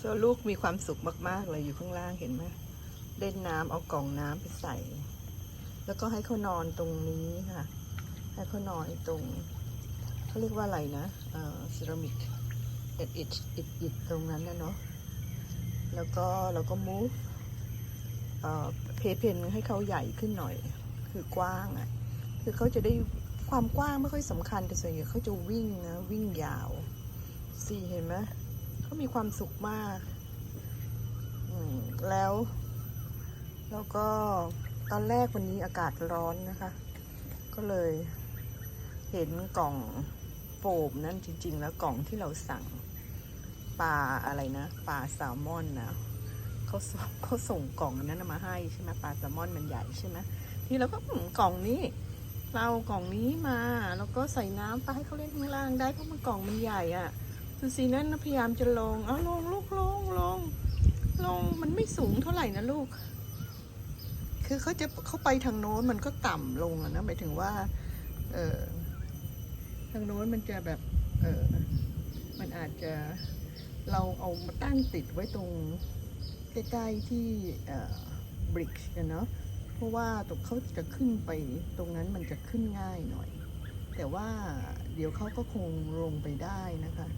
โซลูกมีความสุขมาก ๆ เลยอยู่ข้างล่างเห็นไหมเล่นน้ำเอากล่องน้ำไปใส่ แล้วก็ให้เขานอนตรงนี้ค่ะ ให้เขานอนตรงเขาเรียกว่าอะไรนะเอ่อเซรามิกอิดอิดอิดอิดตรงนั้นนะเนาะแล้วก็เราก็ move เอ่อเพเพนให้เขาใหญ่ขึ้นหน่อย คือกว้างอะ่ะคือเขาจะได้ความกว้างไม่ค่อยสำคัญแต่ส่วนใหญ่เขาจะวิ่งนะวิ่งยาวสี่เห็นไหม เขามีความสุขมากมแล้ว แล้วก็ตอนแรกวันนี้อากาศร้อนนะคะ ก็เลย เห็นกล่องโฟมนั่นจริง ๆ แล้วกล่องที่เราสั่งปลาอะไรนะปลาแซลมอนนะเขาส่งเขาส่งกล่องนั้นมาให้ใช่ไหมปลาแซลมอนมันใหญ่ใช่ไหมนี่เราก็กล่องนี้ เราเอากล่องนี้มา แล้วก็ใส่น้ำไปให้เขาเล่นข้างล่างได้เพราะมันกล่องมันใหญ่อะ่ะ ดูสินั่นนะพยายามจะลง เอาลงลูกลงลงลงมันไม่สูงเท่าไหร่นะลูก คือเขาจะเขาไปทางโน้นมันก็ต่ำลงอะนะหมายถึงว่า เออทางโน้นมันจะแบบ เออมันอาจจะเราเอามาตั้งติดไว้ตรงใกล้ๆที่เอ่อบริกกันเนาะเพราะว่าตรงเขาจะขึ้นไปตรงนั้นมันจะขึ้นง่ายหน่อย แต่ว่าเดี๋ยวเขาก็คงลงไปได้นะคะ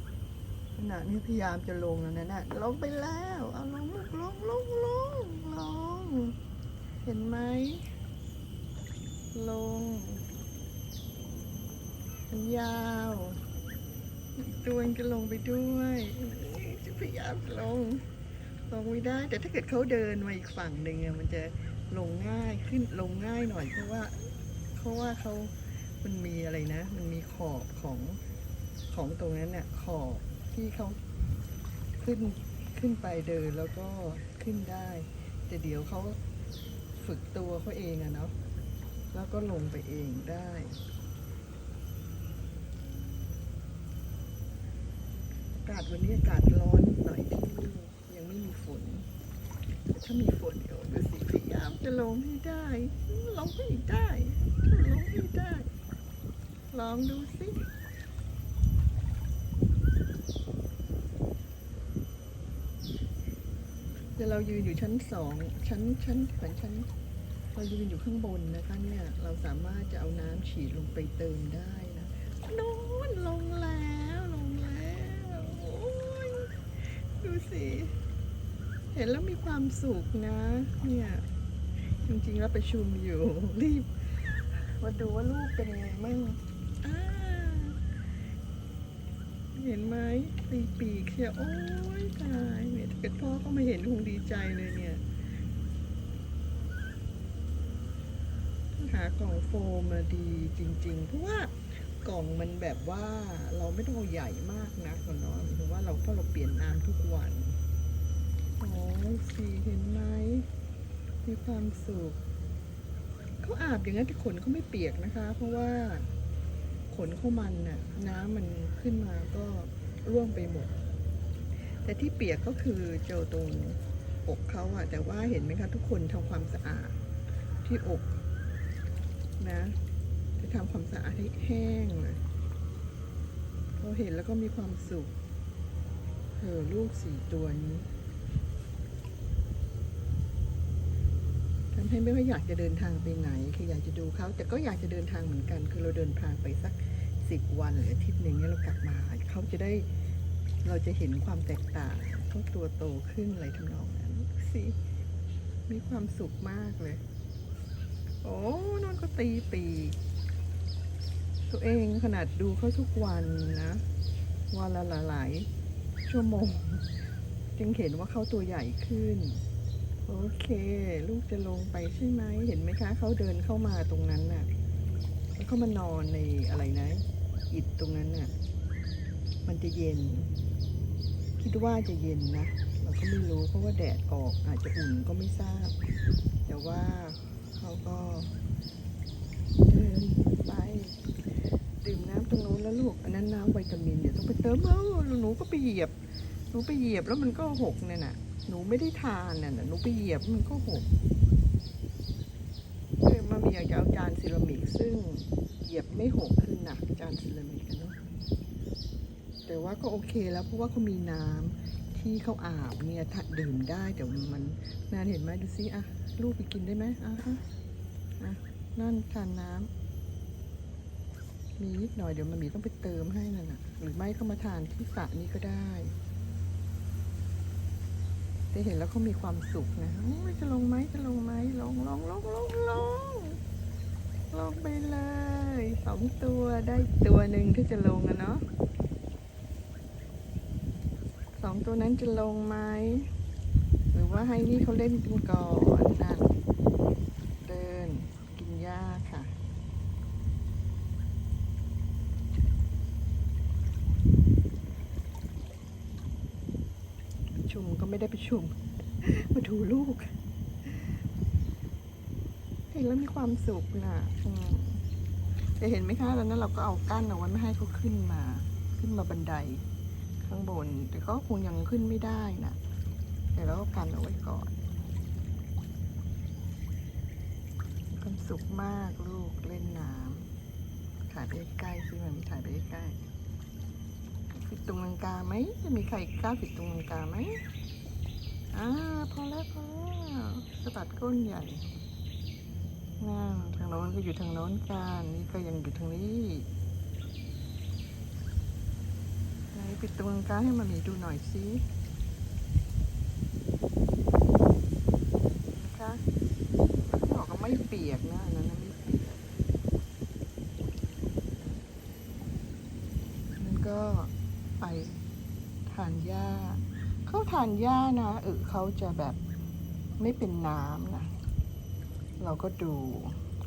ขณะนี้พยายามจะลงแล้วนะน่ะลงไปแล้วเอาลงลูกลงลงลงลงเห็นไหมลงมันยาวตัวนึงจะลงไปด้วยจะพยายามลง ลงไม่ได้ แต่ถ้าเกิดเขาเดินมาอีกฝั่งหนึ่งมันจะลงง่ายขึ้นลงง่ายหน่อยเพราะว่าเพราะว่าเขามันมีอะไรนะ มันมีขอบของของตรงนั้นเน่ะขอบ ที่เขาขึ้นขึ้นไปเดินแล้วก็ขึ้นได้ แต่เดี๋ยวเขาฝึกตัวเขาเองอะเนาะแล้วก็ลงไปเองได้ อากาศวันนี้อากาศร้อนหน่อยที่นี่ยังไม่มีฝน ถ้ามีฝนเดี๋ยวดูสิพยายามจะลงให้ได้ลงให้ได้ลงให้ได้ ลองดูสิ เดี๋ยวเรายืนอยู่ชั้นสองชั้นชั้นเหมือนชั้นเรายืนอยู่ข้างบนนะคะเนี่ยเราสามารถจะเอาน้ำฉีดลงไปเติมได้นะโน้นลงแล้วลงแล้วโอ้ยดูสิเห็นแล้วมีความสุขนะ เนี่ยจริงๆแล้วประชุมอยู่รีบมาดูว่าลูกเป็นยังไงมั่งอ่า เห็นไหมตีปีกเชียวโอ้ยตายเนี่ยถ้าเกิดพ่อเขามาเห็นคงดีใจเลยเนี่ยหากล่องโฟมมาดีจริง ๆ เพราะว่ากล่องมันแบบว่าเราไม่ต้องเอาใหญ่มากนะก่อนเนาะหมายถึงว่าเราเพราะเราเปลี่ยนน้ำทุกวันโอ้สีเห็นไหมมีความสุขเขาอาบอย่างนั้นแต่ขนเขาไม่เปียกนะคะ เพราะว่า นเขามันน่ะน้ำมันขึ้นมาก็ร่วงไปหมด แต่ที่เปียกก็คือเจอตรงอกเขาอะแต่ว่าเห็นไหมคะทุกคนทำความสะอาดที่อกนะจะทำความสะอาดให้แห้งเลยพอเห็นแล้วก็มีความสุขเออลูกสี่ตัวนี้ทำ ให้ไม่ค่อยอยากจะเดินทางไปไหน คืออยากจะดูเขาแต่ก็อยากจะเดินทางเหมือนกัน คือเราเดินทางไปสักสิบวันหรืออาทิตย์หนึ่งเนี่ยเรากลับมาเขาจะได้เราจะเห็นความแตกต่างเขาตัวโตขึ้นอะไรทำนองนั้นสิมีความสุขมากเลย โอ้นอนก็ตีปีตัวเองขนาดดูเขาทุกวันนะวันละหลายชั่วโมง จึงเห็นว่าเขาตัวใหญ่ขึ้น โอเค ลูกจะลงไปใช่ไหมเห็นไหมคะเขาเดินเข้ามาตรงนั้นน่ะแล้วเขามานอนในอะไรนะอิฐตรงนั้นน่ะ มันจะเย็น คิดว่าจะเย็นนะ เราก็ไม่รู้เพราะว่าแดดออกอาจจะอุ่นก็ไม่ทราบ แต่ว่าเขาก็เดินไปดื่มน้ำตรงโน้นแล้วลูกอันนั้นน้ำวิตามินเดี๋ยวต้องไปเติมเออหนูก็ไปเหยียบหนูไปเหยียบแล้วมันก็หกเนี่ยน่ะ หนูไม่ได้ทานน่ะน่ะหนูไปเหยียบมันก็หกเออมามีอยากจะเอาจานเซรามิก ซึ่งเหยียบไม่หกคือหนักจานเซรามิกอะเนาะแต่ว่าก็โอเคแล้วเพราะว่าเขามีน้ำที่เขาอาบเนี่ยถ้าดื่มได้แต่มันนานเห็นไหมดูซิอะลูกไปกินได้ไหมอะอะนั่นทานน้ำมีนิดหน่อยเดี๋ยวมันมีต้องไปเติมให้นั่นน่ะหรือไม่ก็มาทานที่สระนี้ก็ได้ จะเห็นแล้วเขามีความสุขนะจะลงไหมจะลงไหมลงลงลงลงลงลงไปเลยสองตัวได้ตัวหนึ่งที่จะลงอะเนาะสองตัวนั้นจะลงไหมหรือว่าให้นี่เขาเล่นกันก่อนนั่นเดิน กินหญ้าค่ะ ประชุ มก็ไม่ได้ประชุม มาดูลูก เห็นแล้วมีความสุขนะอืมแต่เห็นไหมคะแล้วนั้นเราก็เอากั้นเอาไว้ไม่ให้เขาขึ้นมา ขึ้นมาบันได ข้างบน แต่ก็คงยังขึ้นไม่ได้นะแต่เราก็กันเอาไว้ก่อนความสุขมากลูกเล่นน้ำถ่ายไปใกล้ๆสิมันมีถ่ายไปใกล้ๆ ปิดตรงลังกาไหมจะมีใครกล้าปิดตรงลังกาไหมอ่าพอแล้วพอแล้วสะบัดก้นใหญ่นั่นทางโน้นก็อยู่ทางโน้นกันนี่ก็ยังอยู่ทางนี้ไหนปิดตรงกลางให้มันมีดูหน่อยสินะคะบอกว่าไม่เปียกนะอันนั้นนะไม่เปียกนั่นก็ไปทาน หญ้าเขาทานหญ้านะเออเขาจะแบบไม่เป็นน้ำนะเราก็ดู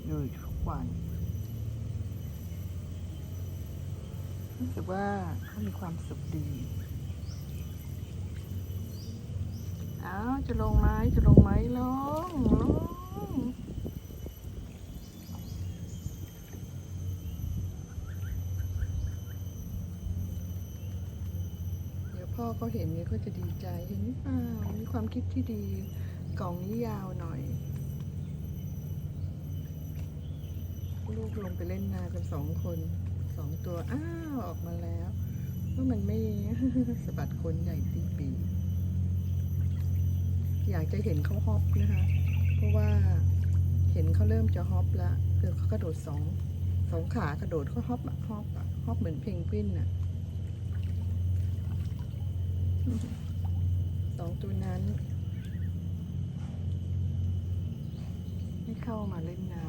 ดูทุกวันรู้สึกว่าเขามีความสุขดีอ้าวจะลงไหมจะลงไหมลงลง เดี๋ยวพ่อเขาเห็นเนี่ยเขาจะดีใจเห็นหรือเปล่ามีความคิดที่ดีกล่องนี้ยาวหน่อย ลูกลงไปเล่นนากันสองคนสองตัว อ้าวออกมาแล้วว่ามันไม่สะบัดคนใหญ่ตีปีอยากจะเห็นเขาฮอปนะคะ เพราะว่าเห็นเขาเริ่มจะฮอปละคือเขากระโดดสองสองขากระโดดเขาฮอปอะฮอปอะฮอปเหมือนเพนกวินอะ สองตัวนั้น ไม่เข้ามาเล่นน้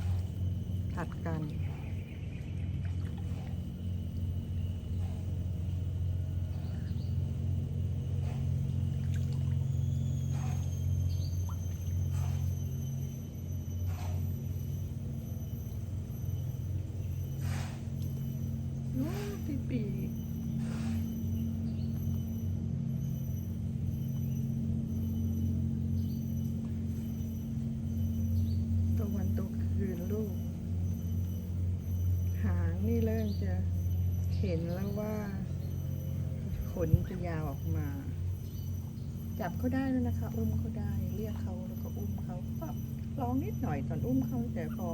ำถัดกัน จับเขาได้แล้วนะคะ อุ้มเขาได้เรียกเขาแล้วก็อุ้มเขาก็ร้องนิดหน่อยตอนอุ้มเขาแต่พอ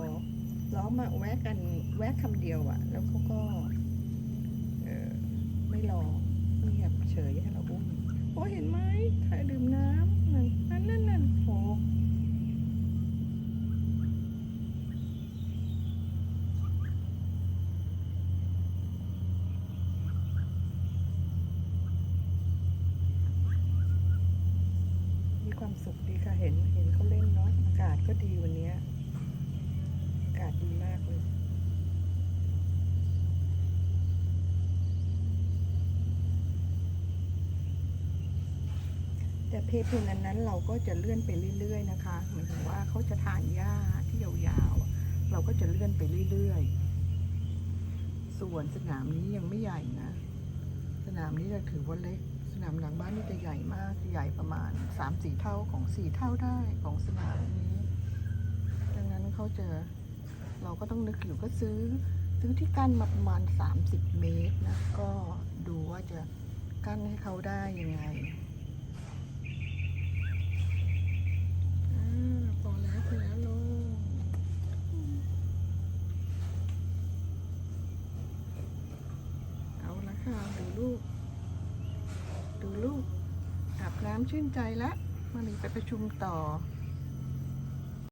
ร้องมาแวะกันแวะคำเดียวอะแล้วเขาก็เออไม่ร้องเงียบเฉยให้เราอุ้มโอ้เห็นไหมถ่ายดื่มน้ำนั่นนั่นนั่นนั่นโอมีความสุขดีค่ะเห็นเห็นเขาเล่นเนาะอากาศก็ดีวันเนี้ยอากาศดีมากเลย แต่เพเพลงอันนั้นเราก็จะเลื่อนไปเรื่อย ๆ นะคะเหมายถึงว่าเขาจะทานหญ้าที่ยาวๆ เราก็จะเลื่อนไปเรื่อยๆ ส่วนสนามนี้ยังไม่ใหญ่นะ สนามนี้จะถือว่าเล็ก สนามหลังบ้านนี่จะใหญ่มากจะใหญ่ประมาณสามสี่เท่าของสี่เท่าได้ของสนามนี้ ดังนั้นเขาจะเราก็ต้องนึกอยู่ก็ซื้อซื้อที่กั้นมาประมาณสามสิบเมตรนะ ก็ดูว่าจะกั้นให้เขาได้ยังไง อ่าพอแล้วพอแล้วลงเอา ลูก ดูลูกลูกอาบน้ำชื่นใจละมามีไปประชุมต่อ